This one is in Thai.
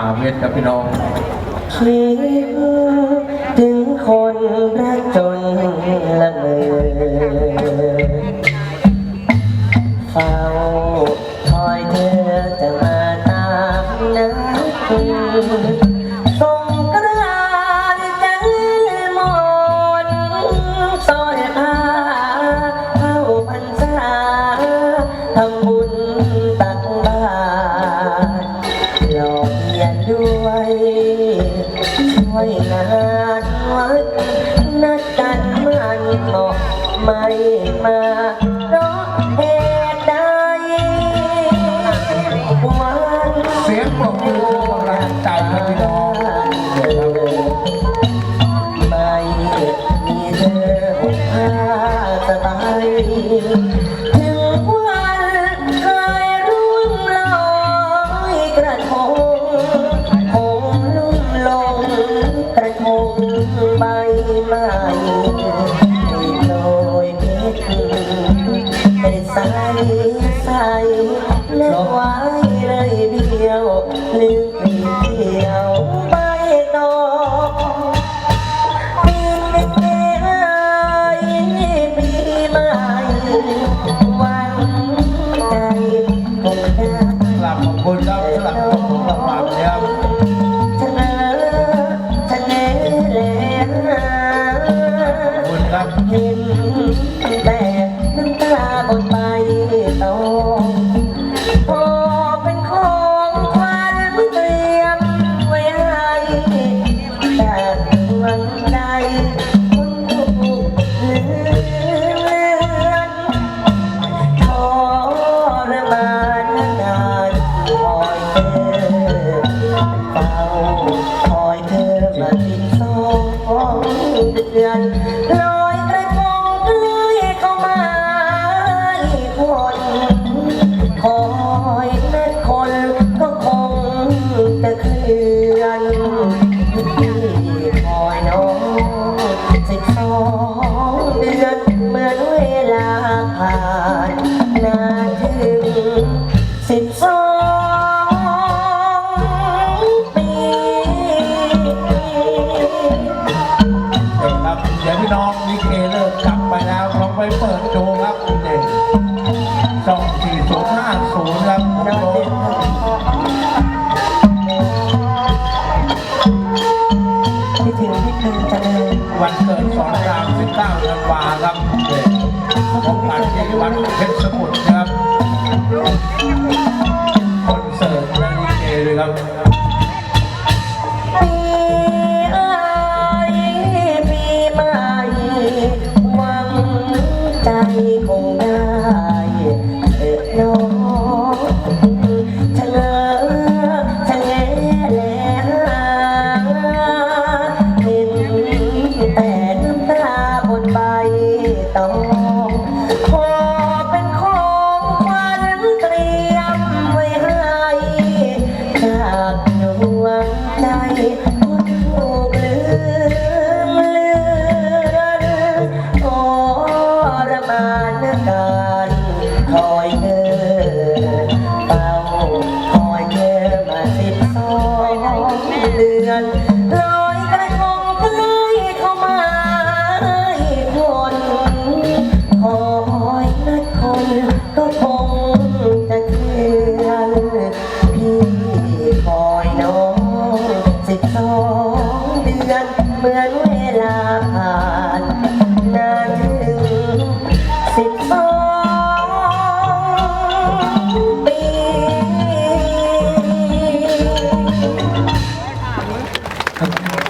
อาเวทครับพี่น้องคิดถึงคนรักจนละเมอเฝ้าคอยเธอจะมาตามนัดส่งกระดาษใจหมนสอนผ้าเข้าพรรษาทำบุญ ช่วยงานวัดนัดกันมันเหมาะไม่มา ไม้ให้โรยเพชรให้ใสใสและไว้เลยเดียวลืมเปลี่ยวใบตองปีใหม่ปีใหม่วังใจคงได้ กลับขอบคุณครับสำหรับของรางวัล คอยเธอมาติดสองเดือนลอยกระทงเรื่อยเข้ามาอีกคน วันเกิดสองราม19ธันวาครับเด็กพบกันที่วัดเพชรสมุทรครับคอนเสิร์ตและลิเกเลยครับ ตองขอเป็นของขวัญเตรียมไว้ให้จากดวงใจคนถูกลืมเลือนโอรมานการคอยเธอเฝ้าคอยเธอมาสิบสองเดือน เหมือนเวลา